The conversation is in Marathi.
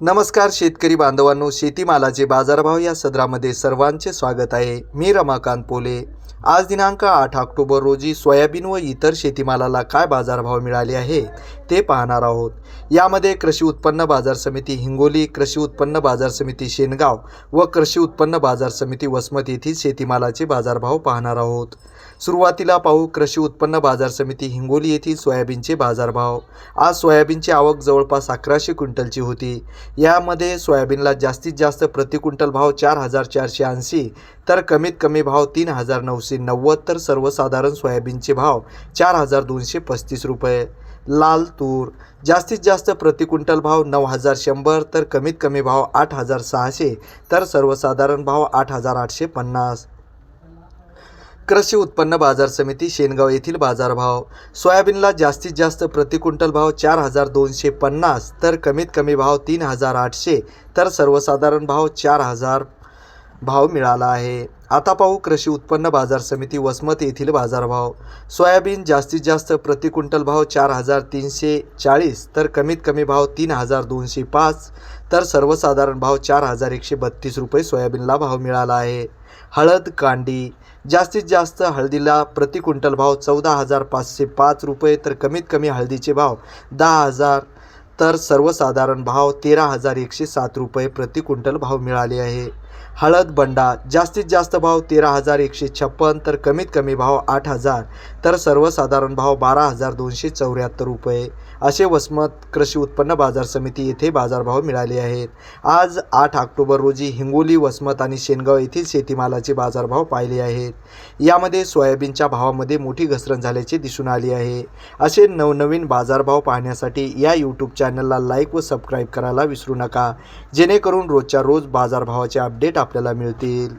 नमस्कार शेतकरी बांधवांनो शेतीमालाचे बाजारभाव या सदरामध्ये सर्वांचे स्वागत आहे. मी रमाकांत पोले. आज दिनांक आठ ऑक्टोबर रोजी सोयाबीन व इतर शेतीमालाला काय बाजारभाव मिळाले आहे ते पाहणार आहोत. यामध्ये कृषी उत्पन्न बाजार समिती हिंगोली कृषी उत्पन्न बाजार समिती शेनगाव व कृषी उत्पन्न बाजार समिती वसमत येथील शेतीमालाचे बाजारभाव पाहणार आहोत. सुरुवातीला पाहू कृषी उत्पन्न बाजार समिती हिंगोली येथील सोयाबीनचे बाजारभाव. आज सोयाबीनची आवक जवळपास अकराशे क्विंटलची होती. यामध्ये सोयाबीनला जास्तीत जास्त प्रति क्विंटल भाव चार हजार चारशे ऐंशी तर कमीत कमी भाव तीन हजार नऊशे नव्वद तर सर्वसाधारण सोयाबीनचे भाव चार हजार दोनशे पस्तीस रुपये. लाल तूर जास्तीत जास्त प्रतिकुंटल भाव नऊ हजार शंभर तर कमीत कमी भाव आठ हजार सहाशे तर सर्वसाधारण भाव आठ हजार आठशे पन्नास. कृषी उत्पन्न बाजार समिती शेनगाव येथील बाजारभाव. सोयाबीनला जास्तीत जास्त प्रतिकुंटल भाव चार हजार दोनशे पन्नास तर कमीत कमी भाव तीन हजार आठशे तर सर्वसाधारण भाव चार हजार भाव मिळाला आहे. आता पाहू कृषी उत्पन्न बाजार समिती वसमत येथील बाजारभाव. सोयाबीन जास्तीत जास्त प्रति क्विंटल भाव चार हजार तीनशे चाळीस तर कमीत कमी भाव तीन हजार दोनशे पाच तर सर्वसाधारण भाव चार हजार एकशे बत्तीस रुपये सोयाबीनला भाव मिळाला आहे. हळद कांडी जास्तीत जास्त हळदीला प्रति क्विंटल भाव चौदा हजार पाचशे पाच रुपये तर कमीत कमी हळदीचे भाव दहा हजार तर सर्वसाधारण भाव तेरा हजार एकशे सात रुपये प्रति क्विंटल भाव मिळाले आहे. हळद बंडा जास्तीत जास्त भाव तेरा हजार एकशे छप्पन तर कमीत कमी भाव आठ हजार तर सर्वसाधारण भाव बारा हजार दोनशे चौऱ्याहत्तर रुपये. असे वसमत कृषी उत्पन्न बाजार समिती येथे बाजारभाव मिळाले आहेत. आज आठ ऑक्टोबर रोजी हिंगोली वसमत आणि शेनगाव येथील शेतीमालाचे बाजारभाव पाहिले आहेत. यामध्ये सोयाबीनच्या भावामध्ये मोठी घसरण झाल्याचे दिसून आली आहे. असे नवनवीन बाजारभाव पाहण्यासाठी या यूट्यूब चॅनलला लाईक व सबस्क्राईब करायला विसरू नका जेणेकरून रोजच्या रोज बाजारभावाचे अपडेट आपल्याला मिळतील.